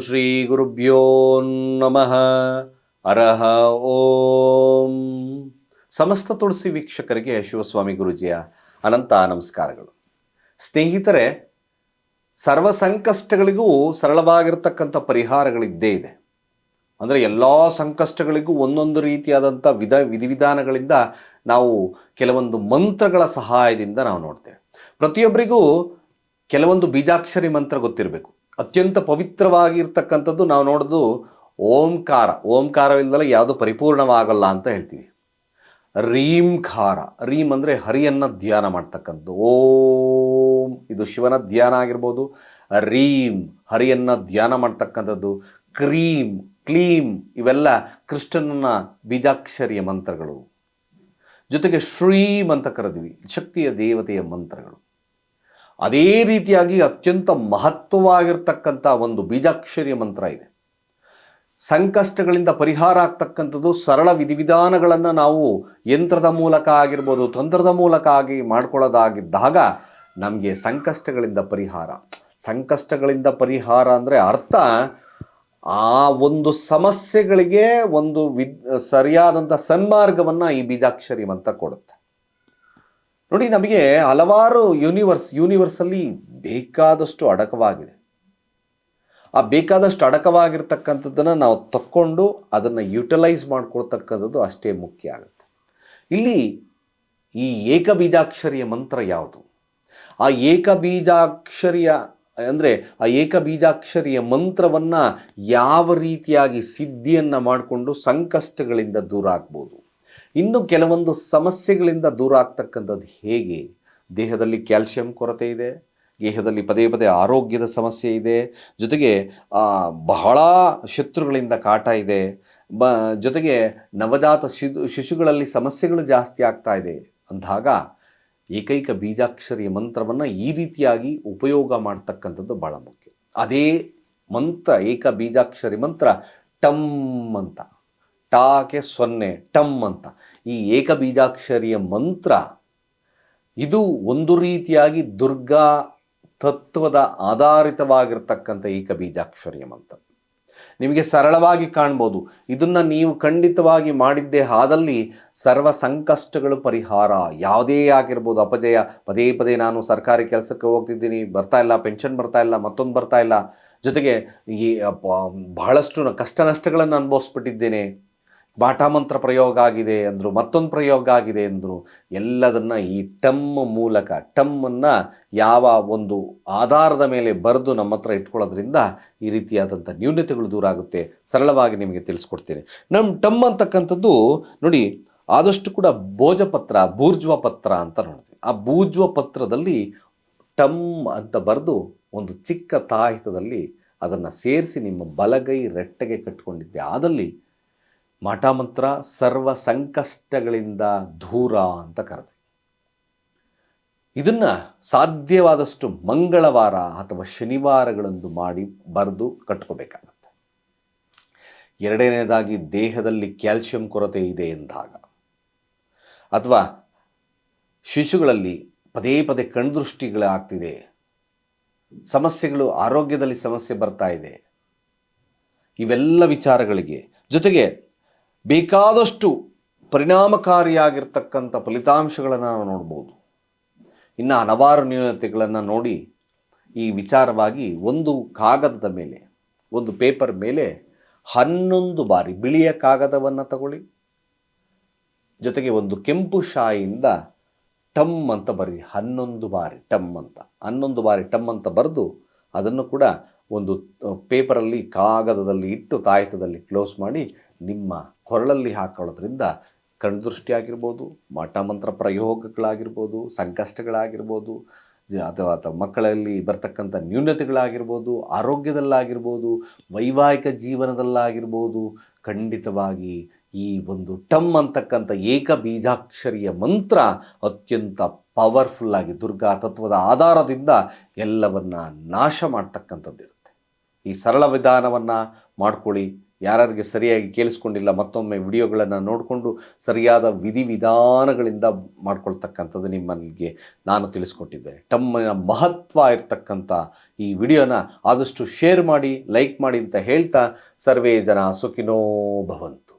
ಶ್ರೀ ಗುರುಭ್ಯೋ ನಮಃ ಅರಹ ಓಂ ಸಮಸ್ತ ತುಳಸಿ ವೀಕ್ಷಕರಿಗೆ ಶಿವಸ್ವಾಮಿ ಗುರುಜಿಯ ಅನಂತ ನಮಸ್ಕಾರಗಳು. ಸ್ನೇಹಿತರೆ, ಸರ್ವ ಸಂಕಷ್ಟಗಳಿಗೂ ಸರಳವಾಗಿರ್ತಕ್ಕಂಥ ಪರಿಹಾರಗಳಿದ್ದೇ ಇದೆ. ಅಂದರೆ ಎಲ್ಲ ಸಂಕಷ್ಟಗಳಿಗೂ ಒಂದೊಂದು ರೀತಿಯಾದಂಥ ವಿಧ ವಿಧಿವಿಧಾನಗಳಿಂದ ನಾವು ಕೆಲವೊಂದು ಮಂತ್ರಗಳ ಸಹಾಯದಿಂದ ನಾವು ನೋಡ್ತೇವೆ. ಪ್ರತಿಯೊಬ್ಬರಿಗೂ ಕೆಲವೊಂದು ಬೀಜಾಕ್ಷರಿ ಮಂತ್ರ ಗೊತ್ತಿರಬೇಕು. ಅತ್ಯಂತ ಪವಿತ್ರವಾಗಿರ್ತಕ್ಕಂಥದ್ದು ನಾವು ನೋಡೋದು ಓಂಕಾರ. ಓಂಕಾರವಿಲ್ಲದಲ್ಲ ಯಾವುದು ಪರಿಪೂರ್ಣವಾಗಲ್ಲ ಅಂತ ಹೇಳ್ತೀವಿ. ರೀಂಕಾರ. ರೀಮ್ ಅಂದರೆ ಹರಿಯನ್ನು ಧ್ಯಾನ ಮಾಡ್ತಕ್ಕಂಥದ್ದು. ಓಂ ಇದು ಶಿವನ ಧ್ಯಾನ ಆಗಿರ್ಬೋದು. ರೀಂ ಹರಿಯನ್ನು ಧ್ಯಾನ ಮಾಡ್ತಕ್ಕಂಥದ್ದು. ಕ್ರೀಮ್ ಕ್ಲೀಮ್ ಇವೆಲ್ಲ ಕೃಷ್ಣನ ಬೀಜಾಕ್ಷರಿಯ ಮಂತ್ರಗಳು. ಜೊತೆಗೆ ಶ್ರೀಮ್ ಅಂತ ಕರೆದ್ವಿ. ಶಕ್ತಿಯ ದೇವತೆಯ ಮಂತ್ರಗಳು. ಅದೇ ರೀತಿಯಾಗಿ ಅತ್ಯಂತ ಮಹತ್ವವಾಗಿರ್ತಕ್ಕಂಥ ಒಂದು ಬೀಜಾಕ್ಷರಿಯ ಮಂತ್ರ ಇದೆ. ಸಂಕಷ್ಟಗಳಿಂದ ಪರಿಹಾರ ಆಗ್ತಕ್ಕಂಥದ್ದು ಸರಳ ವಿಧಿವಿಧಾನಗಳನ್ನು ನಾವು ಯಂತ್ರದ ಮೂಲಕ ಆಗಿರ್ಬೋದು, ತಂತ್ರದ ಮೂಲಕ ಆಗಿ ಮಾಡ್ಕೊಳ್ಳೋದಾಗಿದ್ದಾಗ ನಮಗೆ ಸಂಕಷ್ಟಗಳಿಂದ ಪರಿಹಾರ. ಸಂಕಷ್ಟಗಳಿಂದ ಪರಿಹಾರ ಅಂದರೆ ಅರ್ಥ ಆ ಒಂದು ಸಮಸ್ಯೆಗಳಿಗೆ ಒಂದು ವಿದ್, ಸರಿಯಾದಂಥ ಸನ್ಮಾರ್ಗವನ್ನು ಈ ಬೀಜಾಕ್ಷರಿ ಮಂತ್ರ ಕೊಡುತ್ತೆ. ನೋಡಿ, ನಮಗೆ ಹಲವಾರು ಯೂನಿವರ್ಸ್ ಯೂನಿವರ್ಸಲ್ಲಿ ಬೇಕಾದಷ್ಟು ಅಡಕವಾಗಿದೆ. ಆ ಬೇಕಾದಷ್ಟು ಅಡಕವಾಗಿರ್ತಕ್ಕಂಥದ್ದನ್ನು ನಾವು ತಕ್ಕೊಂಡು ಅದನ್ನು ಯುಟಿಲೈಸ್ ಮಾಡ್ಕೊಳ್ತಕ್ಕಂಥದ್ದು ಅಷ್ಟೇ ಮುಖ್ಯ ಆಗುತ್ತೆ. ಇಲ್ಲಿ ಈ ಏಕಬೀಜಾಕ್ಷರಿಯ ಮಂತ್ರ ಯಾವುದು? ಆ ಏಕಬೀಜಾಕ್ಷರಿಯ, ಅಂದರೆ ಆ ಏಕಬೀಜಾಕ್ಷರಿಯ ಮಂತ್ರವನ್ನು ಯಾವ ರೀತಿಯಾಗಿ ಸಿದ್ಧಿಯನ್ನು ಮಾಡಿಕೊಂಡು ಸಂಕಷ್ಟಗಳಿಂದ ದೂರ ಆಗ್ಬೋದು? ಇನ್ನು ಕೆಲವೊಂದು ಸಮಸ್ಯೆಗಳಿಂದ ದೂರ ಆಗ್ತಕ್ಕಂಥದ್ದು ಹೇಗೆ? ದೇಹದಲ್ಲಿ ಕ್ಯಾಲ್ಶಿಯಂ ಕೊರತೆ ಇದೆ, ದೇಹದಲ್ಲಿ ಪದೇ ಪದೇ ಆರೋಗ್ಯದ ಸಮಸ್ಯೆ ಇದೆ, ಜೊತೆಗೆ ಬಹಳ ಶತ್ರುಗಳಿಂದ ಕಾಟ ಇದೆ, ಬ, ಜೊತೆಗೆ ನವಜಾತ ಶಿಶು, ಶಿಶುಗಳಲ್ಲಿ ಸಮಸ್ಯೆಗಳು ಜಾಸ್ತಿ ಆಗ್ತಾ ಇದೆ ಅಂದಾಗ ಏಕೈಕ ಬೀಜಾಕ್ಷರಿಯ ಮಂತ್ರವನ್ನು ಈ ರೀತಿಯಾಗಿ ಉಪಯೋಗ ಮಾಡ್ತಕ್ಕಂಥದ್ದು ಬಹಳ ಮುಖ್ಯ. ಅದೇ ಮಂತ್ರ, ಏಕ ಬೀಜಾಕ್ಷರಿ ಮಂತ್ರ, ಟಮ್ ಅಂತ. ಟಾಕೆ ಸೊನ್ನೆ, ಟಮ್ ಅಂತ. ಈ ಏಕಬೀಜಾಕ್ಷರಿಯ ಮಂತ್ರ ಇದು ಒಂದು ರೀತಿಯಾಗಿ ದುರ್ಗಾ ತತ್ವದ ಆಧಾರಿತವಾಗಿರ್ತಕ್ಕಂಥ ಏಕಬೀಜಾಕ್ಷರಿಯ ಮಂತ್ರ. ನಿಮಗೆ ಸರಳವಾಗಿ ಕಾಣ್ಬೋದು. ಇದನ್ನು ನೀವು ಖಂಡಿತವಾಗಿ ಮಾಡಿದ್ದೇ ಆದಲ್ಲಿ ಸರ್ವ ಸಂಕಷ್ಟಗಳು ಪರಿಹಾರ. ಯಾವುದೇ ಆಗಿರ್ಬೋದು, ಅಪಜಯ. ಪದೇ ಪದೇ ನಾನು ಸರ್ಕಾರಿ ಕೆಲಸಕ್ಕೆ ಹೋಗ್ತಿದ್ದೀನಿ, ಬರ್ತಾ ಇಲ್ಲ, ಪೆನ್ಷನ್ ಬರ್ತಾ ಇಲ್ಲ, ಮತ್ತೊಂದು ಬರ್ತಾ ಇಲ್ಲ. ಜೊತೆಗೆ ಈ ಬಹಳಷ್ಟು ಕಷ್ಟ ನಷ್ಟಗಳನ್ನು ಅನುಭವಿಸ್ಬಿಟ್ಟಿದ್ದೇನೆ. ಬಾಟಾ ಮಂತ್ರ ಪ್ರಯೋಗ ಆಗಿದೆ ಅಂದರು, ಮತ್ತೊಂದು ಪ್ರಯೋಗ ಆಗಿದೆ ಅಂದರು, ಎಲ್ಲದನ್ನು ಈ ಟಮ್ ಮೂಲಕ, ಟಮ್ಮನ್ನು ಯಾವ ಒಂದು ಆಧಾರದ ಮೇಲೆ ಬರೆದು ನಮ್ಮ ಹತ್ರ ಇಟ್ಕೊಳ್ಳೋದ್ರಿಂದ ಈ ರೀತಿಯಾದಂಥ ನ್ಯೂನತೆಗಳು ದೂರ ಆಗುತ್ತೆ. ಸರಳವಾಗಿ ನಿಮಗೆ ತಿಳಿಸ್ಕೊಡ್ತೀನಿ. ನಮ್ಮ ಟಮ್ ಅಂತಕ್ಕಂಥದ್ದು ನೋಡಿ, ಆದಷ್ಟು ಕೂಡ ಭೋಜಪತ್ರ ಬೂರ್ಜ್ವ ಪತ್ರ ಅಂತ ನೋಡ್ತೀವಿ. ಆ ಬೂಜ್ವ ಪತ್ರದಲ್ಲಿ ಟಮ್ ಅಂತ ಬರೆದು ಒಂದು ಚಿಕ್ಕ ತಾಹಿತದಲ್ಲಿ ಅದನ್ನು ಸೇರಿಸಿ ನಿಮ್ಮ ಬಲಗೈ ರೆಟ್ಟೆಗೆ ಕಟ್ಟಿಕೊಂಡಿದ್ದೆ ಆದಲ್ಲಿ ಮಾಟಮಂತ್ರ ಸರ್ವ ಸಂಕಷ್ಟಗಳಿಂದ ದೂರ ಅಂತ ಕರೆದೆ. ಇದನ್ನು ಸಾಧ್ಯವಾದಷ್ಟು ಮಂಗಳವಾರ ಅಥವಾ ಶನಿವಾರಗಳಂದು ಮಾಡಿ ಬರೆದು ಕಟ್ಕೋಬೇಕಾಗತ್ತೆ. ಎರಡನೇದಾಗಿ ದೇಹದಲ್ಲಿ ಕ್ಯಾಲ್ಶಿಯಂ ಕೊರತೆ ಇದೆ ಎಂದಾಗ, ಅಥವಾ ಶಿಶುಗಳಲ್ಲಿ ಪದೇ ಪದೇ ಕಣ್ದೃಷ್ಟಿಗಳಾಗ್ತಿದೆ ಸಮಸ್ಯೆಗಳು ಆರೋಗ್ಯದಲ್ಲಿ ಸಮಸ್ಯೆ ಬರ್ತಾ ಇದೆ, ಇವೆಲ್ಲ ವಿಚಾರಗಳಿಗೆ ಜೊತೆಗೆ ಬೇಕಾದಷ್ಟು ಪರಿಣಾಮಕಾರಿಯಾಗಿರ್ತಕ್ಕಂಥ ಫಲಿತಾಂಶಗಳನ್ನು ನಾವು ನೋಡ್ಬೋದು. ಇನ್ನು ಹಲವಾರು ನ್ಯೂನತೆಗಳನ್ನು ನೋಡಿ ಈ ವಿಚಾರವಾಗಿ ಒಂದು ಕಾಗದದ ಮೇಲೆ, ಒಂದು ಪೇಪರ್ ಮೇಲೆ ಹನ್ನೊಂದು ಬಾರಿ ಬಿಳಿಯ ಕಾಗದವನ್ನು ತಗೊಳ್ಳಿ. ಜೊತೆಗೆ ಒಂದು ಕೆಂಪು ಶಾಯಿಯಿಂದ ಟಮ್ ಅಂತ ಬರಿ ಹನ್ನೊಂದು ಬಾರಿ ಟಮ್ ಅಂತ, ಹನ್ನೊಂದು ಬಾರಿ ಟಮ್ ಅಂತ ಬರೆದು ಅದನ್ನು ಕೂಡ ಒಂದು ಪೇಪರಲ್ಲಿ ಕಾಗದದಲ್ಲಿ ಇಟ್ಟು ತಾಯಿತದಲ್ಲಿ ಕ್ಲೋಸ್ ಮಾಡಿ ನಿಮ್ಮ ಕೊರಳಲ್ಲಿ ಹಾಕೊಳ್ಳೋದ್ರಿಂದ ಕಣ್ದೃಷ್ಟಿ ಆಗಿರ್ಬೋದು ಮಠಮಂತ್ರ ಪ್ರಯೋಗಗಳಾಗಿರ್ಬೋದು, ಸಂಕಷ್ಟಗಳಾಗಿರ್ಬೋದು ಅಥವಾ ಅಥವಾ ಮಕ್ಕಳಲ್ಲಿ ಬರ್ತಕ್ಕಂಥ ನ್ಯೂನತೆಗಳಾಗಿರ್ಬೋದು, ಆರೋಗ್ಯದಲ್ಲಾಗಿರ್ಬೋದು, ವೈವಾಹಿಕ ಜೀವನದಲ್ಲಾಗಿರ್ಬೋದು, ಖಂಡಿತವಾಗಿ ಈ ಒಂದು ಟಮ್ ಅಂತಕ್ಕಂಥ ಏಕ ಬೀಜಾಕ್ಷರಿಯ ಮಂತ್ರ ಅತ್ಯಂತ ಪವರ್ಫುಲ್ ಆಗಿ ದುರ್ಗಾ ತತ್ವದ ಆಧಾರದಿಂದ ಎಲ್ಲವನ್ನ ನಾಶ ಮಾಡ್ತಕ್ಕಂಥದ್ದಿರುತ್ತೆ ಈ ಸರಳ ವಿಧಾನವನ್ನು ಮಾಡ್ಕೊಳ್ಳಿ. ಯಾರ್ಯಾರಿಗೆ ಸರಿಯಾಗಿ ಕೇಳಿಸ್ಕೊಂಡಿಲ್ಲ, ಮತ್ತೊಮ್ಮೆ ವಿಡಿಯೋಗಳನ್ನು ನೋಡಿಕೊಂಡು ಸರಿಯಾದ ವಿಧಿವಿಧಾನಗಳಿಂದ ಮಾಡ್ಕೊಳ್ತಕ್ಕಂಥದ್ದು ನಿಮ್ಮಲ್ಲಿಗೆ ನಾನು ತಿಳಿಸ್ಕೊಟ್ಟಿದ್ದೆ. ತಮ್ಮನ ಮಹತ್ವ ಇರತಕ್ಕಂಥ ಈ ವಿಡಿಯೋನ ಆದಷ್ಟು ಶೇರ್ ಮಾಡಿ, ಲೈಕ್ ಮಾಡಿ ಅಂತ ಹೇಳ್ತಾ ಸರ್ವೇ ಜನ ಸುಖಿನೋ ಭವಂತು.